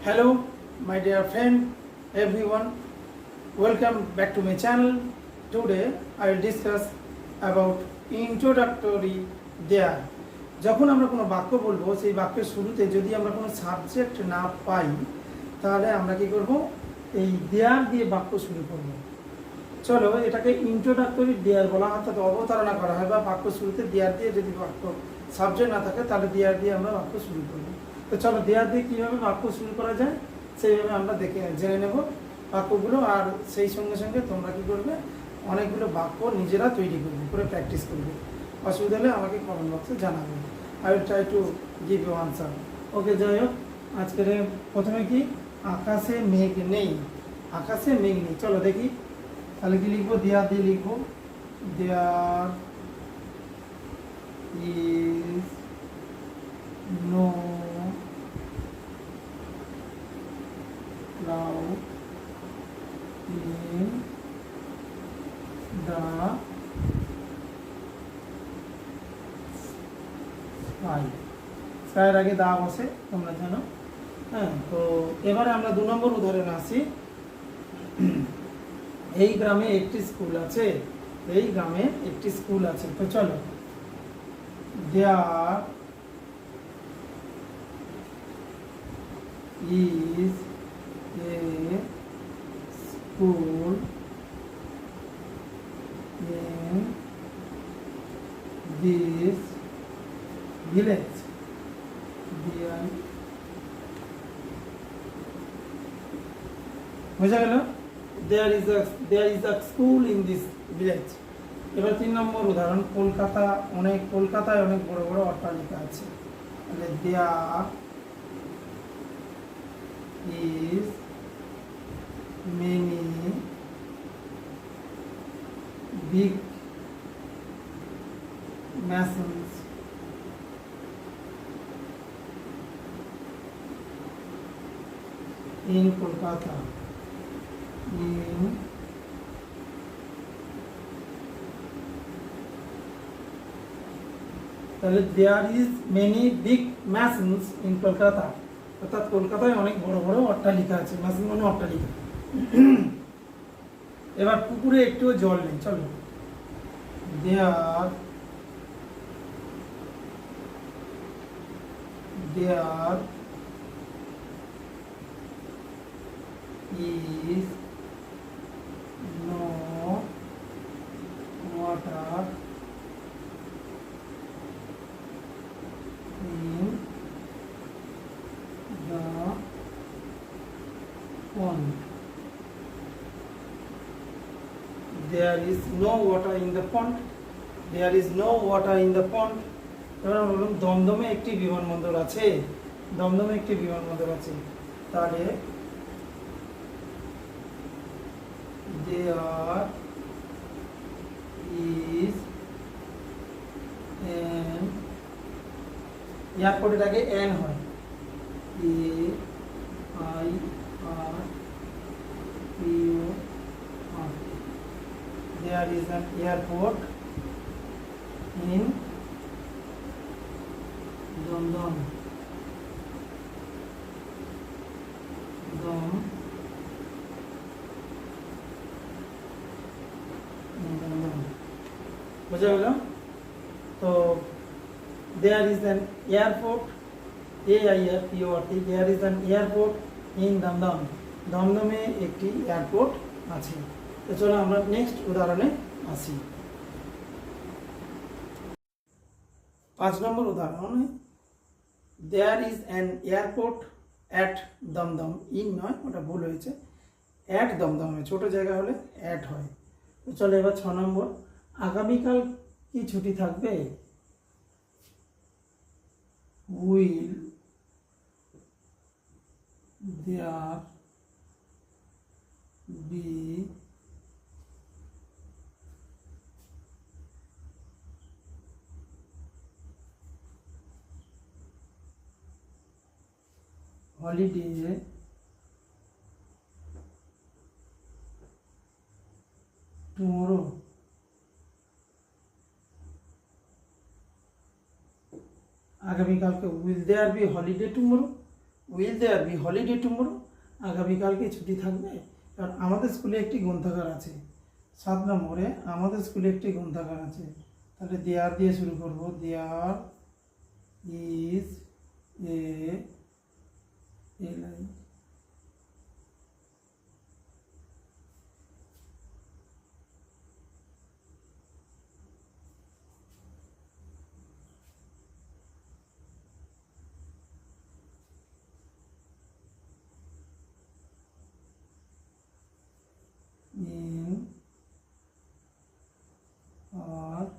Hello, my dear friend, everyone. Welcome back to my channel. Today, I will discuss about introductory there. যখন আমরা কোনো বাক্য বলব সেই বাক্যের শুরুতে যদি আমরা কোনো সাবজেক্ট না পাই তাহলে আমরা কি করব এই দেয়ার দিয়ে বাক্য শুরু করব চলো এটাকে ইন্ট্রোডাক্টরি দেয়ার বলা হয় অর্থাৎ অবতারণা করা হয় বা বাক্য শুরুতে দেয়ার দিয়ে যদি বাক্য সাবজেক্ট না থাকে তাহলে দেয়ার দিয়ে আমরা বাক্য শুরু করব তো চলো দেয়ার দিয়ে কীভাবে বাক্য শুরু করা যায়, সেইভাবে আমরা দেখে, জেনে নেব বাক্যগুলো। আর সেই সঙ্গে সঙ্গে তোমরা কী করবে, অনেকগুলো বাক্য নিজেরা তৈরি করবে করে প্র্যাকটিস করবে। অসুবিধা হলে আমাকে কমেন্ট বক্সে জানাবে। I will try to give you answer okay যাই হোক, আজকের প্রথমে কি? আকাশে মেঘ নেই। আকাশে মেঘ নেই। চলো দেখি। তাহলে কি লিখব? দেয়ার দিয়ে লিখব। There is no cloud in the sky স্কাইয়ের আগে দা বসে, তোমরা জানো। হ্যাঁ তো এবারে আমরা দু নম্বর উদাহরণে আসি। এই গ্রামে একটি স্কুল আছে, এই গ্রামে একটি স্কুল আছে। তো চলো দেয়ার is school in this village. বোঝা there is a is school in this village এবার তিন নম্বর উদাহরণ, কলকাতা, অনেক, কলকাতায় অনেক বড় বড় অট্টালিকা আছে তাহলে দেয়ার is many big masons in Kolkata. In তাহলে there is many big mansions in Kolkata অর্থাৎ কলকাতায় অনেক বড় বড় অট্টালিকা আছে। ম্যাসিন মানে অট্টালিকা। এবার পুকুরে একটুও জল নেই। চলো। they are there is no water in the pond. There is no water in the pond. There is no water in the pond. এবার বললাম, দমদমে একটি বিমানবন্দর আছে দমদমে একটি বিমানবন্দর আছে তাহলে there is এয়ারপোর্টের আগে এন হয় I R U R there is an airport in Dumdum Dum Dumdum বোঝা গেল তো there is an airport A I R P O R T there is an airport in Dumdum দমদমে একটি airport আছে চলো আমরা next উদাহরণে আসি। পাঁচ নম্বর উদাহরণে there is an airport at Dumdum. In নয়, ওটা ভুল হয়েছে। অ্যাট দমদমে, ছোট জায়গা হলে অ্যাট হয়। তো চলো এবার ছ নম্বর, আগামীকাল কি ছুটি থাকবে? will there be holiday tomorrow আগামীকালকে will there be holiday tomorrow? Will there be holiday tomorrow? আগামীকালকে ছুটি থাকবে? কারণ আমাদের স্কুলে একটি গ্রন্থাগার আছে। সাত নম্বরে আমাদের স্কুলে একটি গ্রন্থাগার আছে। তাহলে দেয়ার দিয়ে শুরু করব। There is a Eli or.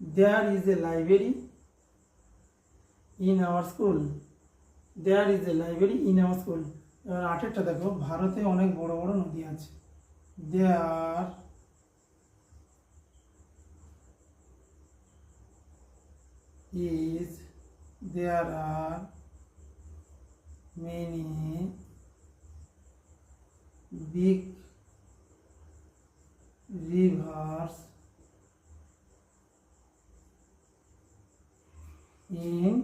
There is a library. In our school there is a library in our school এবার আটেরটা দেখো, ভারতে অনেক বড় বড় নদী আছে। There is there are many big rivers in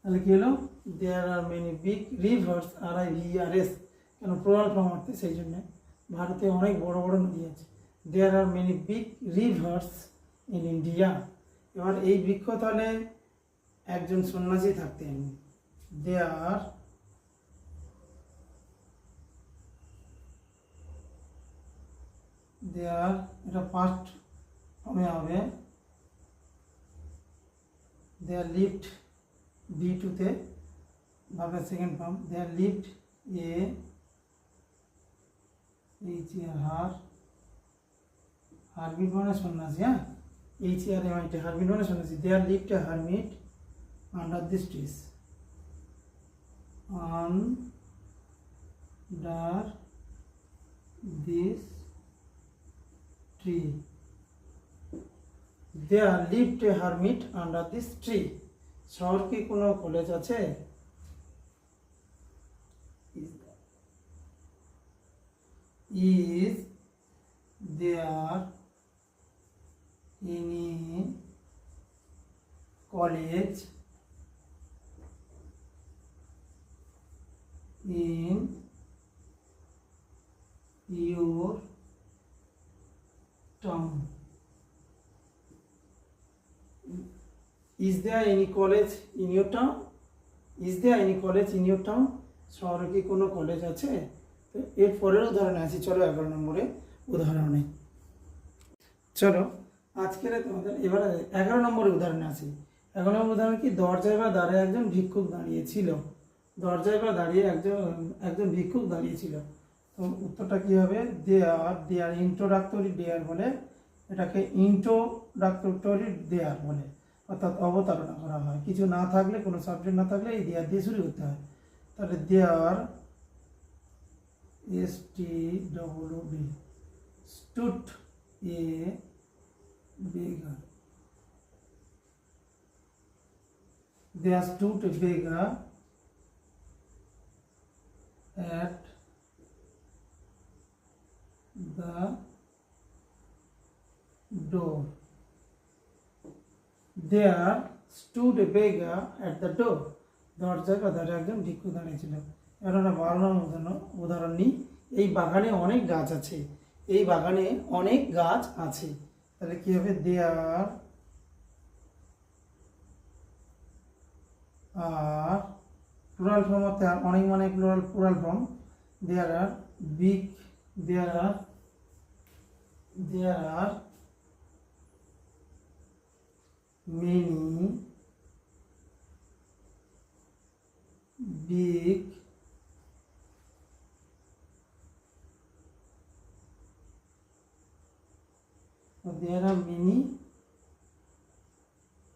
তাহলে কি হলো? There are many big rivers are I are কেন প্লোরাল ফর্ম অর্থে সেই জন্য? ভারতে অনেক বড় বড় নদী আছে। There are many big rivers in India এবার এই বৃক্ষ তাহলে একজন সন্ন্যাসী থাকতেন। দেয়ার দেয়ার এটা ফার্স্ট ফর্মে হবে। দেয়ার লিফট বি টুতে ভাবে second form there lived a H her hermit মানে সন্ন্যাসী হ্যাঁ H R M I T hermit মানে শুনেছি there lived a hermit under this trees under this tree there lived a hermit under this tree শহর কি কোনো college আছে? Is there any college in your town? Is there any college in your town? Is there any college in your town? শহরে কি কোনো college আছে? তো এর পরের উদাহরণে আছি, চলো এগারো নম্বরে উদাহরণে। চলো, আজকের তোমাদের এবারে এগারো নম্বরের উদাহরণে আসি এগারো নম্বর উদাহরণ কি? দরজায় বা দাঁড়ায় একজন ভিক্ষুক দাঁড়িয়েছিল দরজায় বা দাঁড়িয়ে একজন একজন ভিক্ষুক দাঁড়িয়েছিল তো উত্তরটা কী হবে? দেয়ার দেয়ার ইন্ট্রোডাক্টরি দেয়ার বলে এটাকে ইন্ট্রোডাক্টরি দেয়ার বলে। অর্থাৎ অবতারণা করা হয় কিছু না থাকলে, কোনো সাবজেক্ট না থাকলে এই দেয়ার দিয়ে শুরু করতে হয় তাহলে there S T W B stood a beggar. There stood a beggar at the door. There stood a beggar at the door. দরজায় বা দরজায় একজন ভিক্ষু দাঁড়িয়েছিল এবার আমরা বারো নম্বর উদাহরণ নিই। এই বাগানে অনেক গাছ আছে। এই বাগানে অনেক গাছ আছে। তাহলে কি হবে? দেয়ার আর প্লুরাল ফর্ম অর্থে আর অনেক মানে plural plural form there are big there are there are many big there are many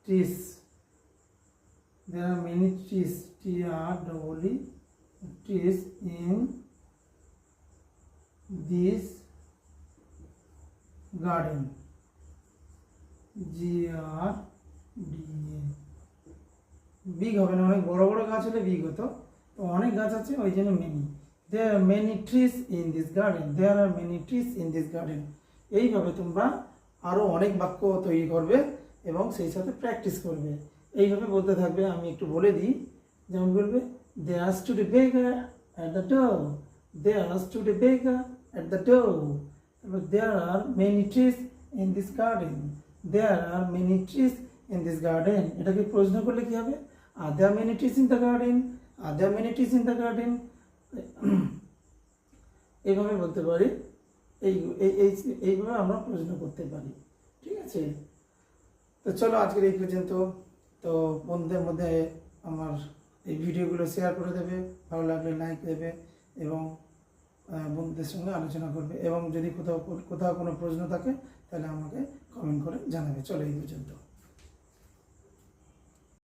trees there are many trees t r double e trees in this garden g r big হবে না, অনেক বড় বড় গাছ হলে big হতো। তো অনেক গাছ আছে, ওই জন্য many there are many trees in this garden there are many trees in this garden এইভাবে তোমরা আরও অনেক বাক্য তৈরি করবে এবং সেই সাথে প্র্যাকটিস করবে। এইভাবে বলতে থাকবে, আমি একটু বলে দিই। যেমন বলবে they are a beggar at the door they are a beggar at the door তারপর there are many trees in this garden there are many trees in this garden এটাকে প্রশ্ন করলে কি হবে? Are there many trees in the garden are there many trees in the garden এইভাবে বলতে পারি। এই, এই- এই, এইভাবে আমরা প্রশ্ন করতে পারি। ঠিক আছে? তো চলো আজকের এই পর্যন্ত। তো বন্ধুদের মধ্যে আমার এই ভিডিওগুলো শেয়ার করে দেবে। ভালো লাগলে লাইক দেবে এবং বন্ধুদের সঙ্গে আলোচনা করবে। এবং যদি কোথাও কোথাও কোনো প্রশ্ন থাকে, তাহলে আমাকে কমেন্ট করে জানাবে। চলো এই পর্যন্ত।